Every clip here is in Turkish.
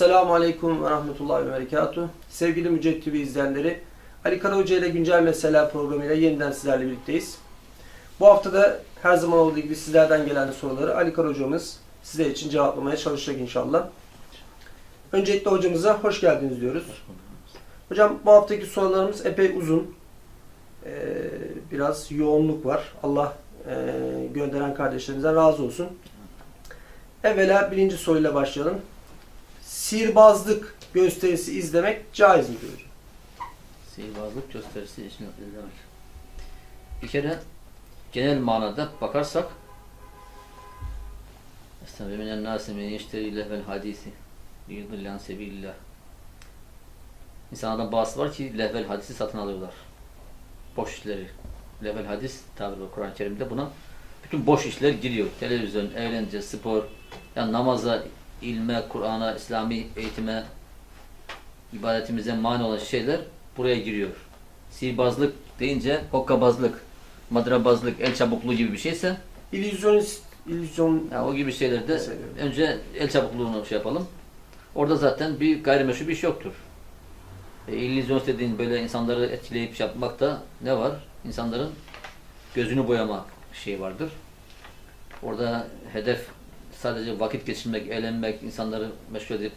Selamun Aleyküm ve Rahmetullahi ve Berekatuhu. Sevgili TV izleyenleri, Ali Kara Hoca ile Güncel Meseleler programıyla yeniden sizlerle birlikteyiz. Bu hafta da her zaman olduğu gibi sizlerden gelen soruları Ali Kara Hocamız sizler için cevaplamaya çalışacak inşallah. Öncelikle hocamıza hoş geldiniz diyoruz. Hocam bu haftaki sorularımız epey uzun. Ee, biraz yoğunluk var. Allah e, gönderen kardeşlerimizden razı olsun. Evvela birinci soruyla başlayalım. Sihirbazlık gösterisi izlemek caiz mi diyor? Sihirbazlık gösterisi için demek. Bir kere genel manada bakarsak Estağfirullah minen nâsi men yeşteri lehvel hadisi liyudillan sebilillah İnsanlardan bazısı var ki lehvel hadisi satın alıyorlar. Boş işleri. Lehvel hadis tabiri Kur'an-ı Kerim'de buna bütün boş işler giriyor. Televizyon, eğlence, spor, yani namaza, ilme, Kur'an'a, İslami eğitime, ibadetimize mani olan şeyler buraya giriyor. Sihirbazlık deyince hokkabazlık, madrabazlık, el çabukluğu gibi bir şeyse İllüzyonist, illüzyon ya o gibi şeylerde Mesela. önce el çabukluğunu şey yapalım. Orada zaten bir gayrimeşru bir iş yoktur. E, illüzyon dediğin böyle insanları etkileyip şey yapmak da ne var? İnsanların gözünü boyamak şey vardır. Orada hedef sadece vakit geçirmek, eğlenmek, insanları meşgul edip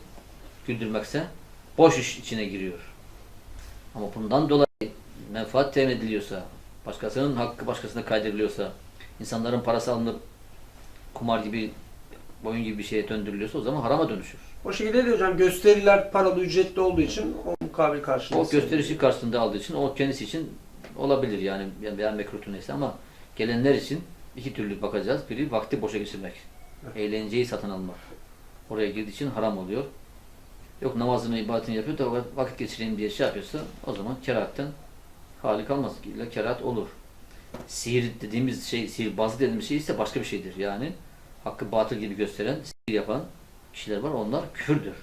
güldürmekse boş iş içine giriyor. Ama bundan dolayı menfaat temin ediliyorsa, başkasının hakkı başkasına kaydırılıyorsa, insanların parası alınıp kumar gibi, oyun gibi bir şeye döndürülüyorsa o zaman harama dönüşür. O şekilde de hocam gösteriler paralı ücretli olduğu için o mukabil karşılığı. O gösterişi karşısında aldığı için o kendisi için olabilir yani veya mekruhtu neyse ama gelenler için iki türlü bakacağız. Biri vakti boşa geçirmek. Eğlenceyi satın almak. Oraya girdiği için haram oluyor. Yok namazını, ibadetini yapıyor da vakit geçireyim diye şey yapıyorsa o zaman kerahatten hali kalmaz. İlla kerahat olur. Sihir dediğimiz şey, sihirbazlık dediğimiz şey ise başka bir şeydir. Yani hakkı batıl gibi gösteren, sihir yapan kişiler var. Onlar küfürdür.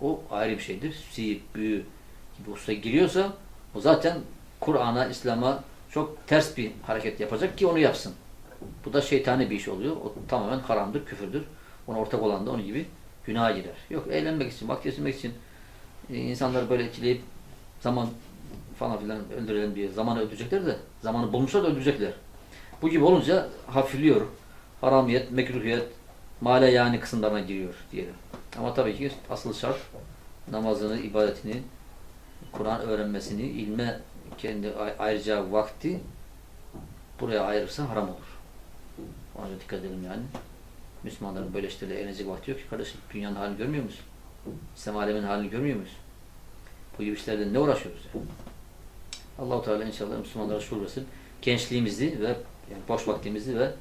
O ayrı bir şeydir. Sihir, büyü gibi usta giriyorsa o zaten Kur'an'a, İslam'a çok ters bir hareket yapacak ki onu yapsın. Bu da şeytani bir iş oluyor. O tamamen haramdır, küfürdür. Ona ortak olan da onun gibi günaha girer. Yok eğlenmek için, vakit geçirmek için e, insanları böyle etkileyip zaman falan filan öldürelim diye zamanı öldürecekler de zamanı bulmuşlar da öldürecekler. Bu gibi olunca hafifliyor. Haramiyet, mekruhiyet, male yani kısımlarına giriyor diyelim. Ama tabii ki asıl şart namazını, ibadetini, Kur'an öğrenmesini, ilme kendi ay- ayıracağı vakti buraya ayırırsa haram olur. Ona dikkat edelim yani. Müslümanların böyle işlerle eğlenecek vakti yok ki kardeşim. Dünyanın halini görmüyor musun? İslam aleminin halini görmüyor muyuz? Bu gibi işlerle ne uğraşıyoruz yani? Allahu Teala inşallah Müslümanlara şuur. Gençliğimizi ve yani boş vaktimizi ve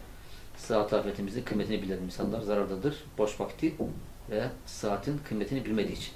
saat afetimizin kıymetini bilen insanlar zarardadır. Boş vakti ve saatin kıymetini bilmediği için.